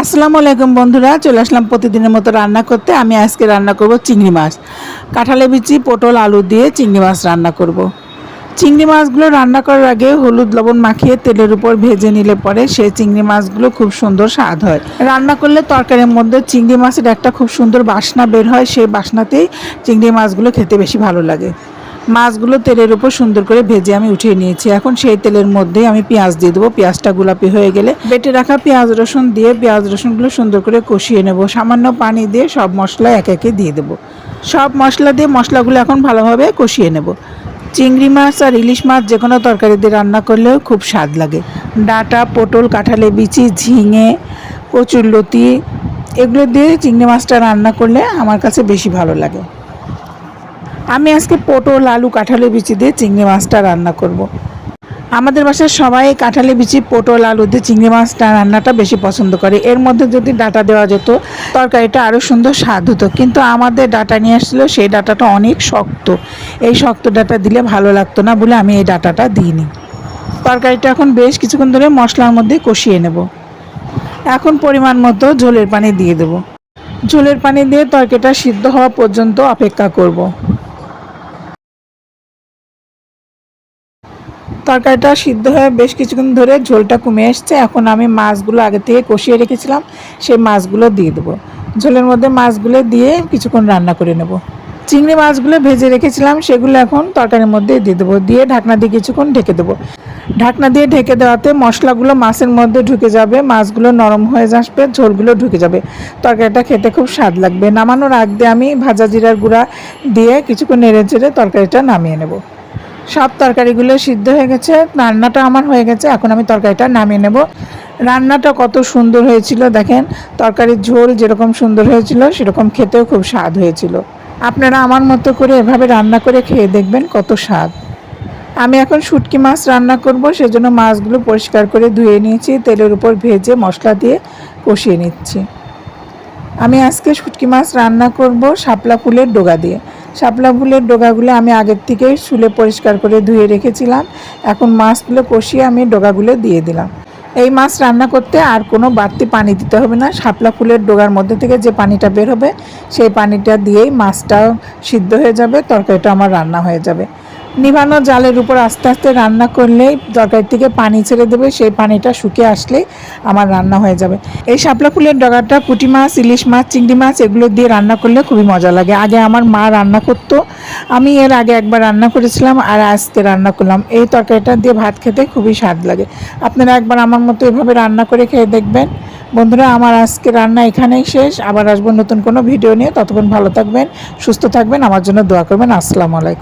আসসালামু আলাইকুম বন্ধুরা, চলে আসলাম প্রতিদিনের মতো রান্না করতে। আমি আজকে রান্না করব চিংড়ি মাছ। কাঁঠালে বিচি পটল, আলু দিয়ে চিংড়ি মাছ রান্না করব। চিংড়ি মাছগুলো রান্না করার আগে হলুদ লবণ মাখিয়ে তেলের উপর ভেজে নিলে পরে সেই চিংড়ি মাছগুলো খুব সুন্দর স্বাদ হয়। রান্না করলে তরকারির মধ্যে চিংড়ি মাছের একটা খুব সুন্দর বাসনা বের হয়, সেই বাসনাতেই চিংড়ি মাছগুলো খেতে বেশি ভালো লাগে। মাছগুলো তেলের উপর সুন্দর করে ভেজে আমি উঠিয়ে নিয়েছি। এখন সেই তেলের মধ্যে আমি পেঁয়াজ দিয়ে দেবো। পেঁয়াজটা গোলাপি হয়ে গেলে বেটে রাখা পেঁয়াজ রসুন দিয়ে পেঁয়াজ রসুনগুলো সুন্দর করে কষিয়ে নেব। সামান্য পানি দিয়ে সব মশলা এক একে দিয়ে দেবো। সব মশলা দিয়ে মশলাগুলো এখন ভালোভাবে কষিয়ে নেব। চিংড়ি মাছ আর ইলিশ মাছ যে কোনো তরকারি দিয়ে রান্না করলেও খুব স্বাদ লাগে। ডাটা, পটল কাঁঠালে বিচি, ঝিঙে, কচুরলতি, এগুলো দিয়ে চিংড়ি মাছটা রান্না করলে আমার কাছে বেশি ভালো লাগে। আমি আজকে পটল, আলু কাঁঠালি বিচি দিয়ে চিংড়ি মাছটা রান্না করব। আমাদের বাসায় সবাই কাঁঠালি বিচি, পটল, আলু দিয়ে চিংড়ি মাছটা রান্নাটা বেশি পছন্দ করে। এর মধ্যে যদি ডাটা দেওয়া যেত, তরকারিটা আরও সুন্দর স্বাদ হতো। কিন্তু আমাদের ডাটা নিয়ে আসছিল, সেই ডাটাটা অনেক শক্ত। এই শক্ত ডাটা দিলে ভালো লাগতো না বলে আমি এই ডাটাটা দিইনি। তরকারিটা এখন বেশ কিছুক্ষণ ধরে মশলার মধ্যে কষিয়ে নেব। এখন পরিমাণ মতো ঝোলের পানি দিয়ে দেবো। ঝোলের পানি দিয়ে তরকারিটা সিদ্ধ হওয়া পর্যন্ত অপেক্ষা করব। তরকারিটা সিদ্ধ হয়ে বেশ কিছুক্ষণ ধরে ঝোলটা কমে এসছে। এখন আমি মাছগুলো আগে থেকে কষিয়ে রেখেছিলাম, সেই মাছগুলো দিয়ে দেবো। ঝোলের মধ্যে মাছগুলো দিয়ে কিছুক্ষণ রান্না করে নেব। চিংড়ি মাছগুলো ভেজে রেখেছিলাম, সেগুলো এখন তরকারির মধ্যে দিয়ে দেবো। দিয়ে ঢাকনা দিয়ে কিছুক্ষণ ঢেকে দেবো। ঢাকনা দিয়ে ঢেকে দেওয়াতে মশলাগুলো মাছের মধ্যে ঢুকে যাবে, মাছগুলো নরম হয়ে আসবে, ঝোলগুলো ঢুকে যাবে। তরকারিটা খেতে খুব স্বাদ লাগবে। নামানোর আগ দিয়ে আমি ভাজা জিরার গুঁড়া দিয়ে কিছুক্ষণ নেড়ে চেড়ে তরকারিটা নামিয়ে নেব। সব তরকারিগুলো সিদ্ধ হয়ে গেছে, রান্নাটা আমার হয়ে গেছে, এখন আমি তরকারিটা নামিয়ে নেব। রান্নাটা কত সুন্দর হয়েছিল দেখেন, তরকারির ঝোল যেরকম সুন্দর হয়েছিল, সেরকম খেতেও খুব স্বাদ হয়েছিল। আপনারা আমার মতো করে এভাবে রান্না করে খেয়ে দেখবেন কত স্বাদ। আমি এখন শুটকি মাছ রান্না করব, সেজন্য মাছগুলো পরিষ্কার করে ধুয়ে নিয়েছি, তেলের উপর ভেজে মশলা দিয়ে কষিয়ে নিচ্ছি। আমি আজকে শুটকি মাছ রান্না করব শাপলা ফুলের ডোগা দিয়ে। শাপলা ফুলের ডোগাগুলো আমি আগের থেকেই শুলে পরিষ্কার করে ধুয়ে রেখেছিলাম। এখন মাছগুলো কষিয়ে আমি ডোগাগুলো দিয়ে দিলাম। এই মাছ রান্না করতে আর কোনো বাড়তি পানি দিতে হবে না। শাপলা ফুলের ডোগার মধ্যে থেকে যে পানিটা বের হবে, সেই পানিটা দিয়েই মাছটা সিদ্ধ হয়ে যাবে, তরকারিটা আমার রান্না হয়ে যাবে। নিভানো জালের উপর আস্তে আস্তে রান্না করলে তরকারি থেকে পানি ছেড়ে দেবে, সেই পানিটা শুকিয়ে আসলেই আমার রান্না হয়ে যাবে। এই শাপলা ফুলের ডগাটা, পুঁটি মাছ, ইলিশ মাছ, চিংড়ি মাছ, এগুলো দিয়ে রান্না করলে খুবই মজা লাগে। আগে আমার মা রান্না করতো, আমি এর আগে একবার রান্না করেছিলাম আর আজকে রান্না করলাম। এই তরকারিটা দিয়ে ভাত খেতে খুবই স্বাদ লাগে। আপনারা একবার আমার মতো এভাবে রান্না করে খেয়ে দেখবেন। বন্ধুরা, আমার আজকে রান্না এখানেই শেষ। আবার আসব নতুন কোনো ভিডিও নিয়ে। ততক্ষণ ভালো থাকবেন, সুস্থ থাকবেন। আমার জন্য দোয়া করবেন। আসসালামু আলাইকুম।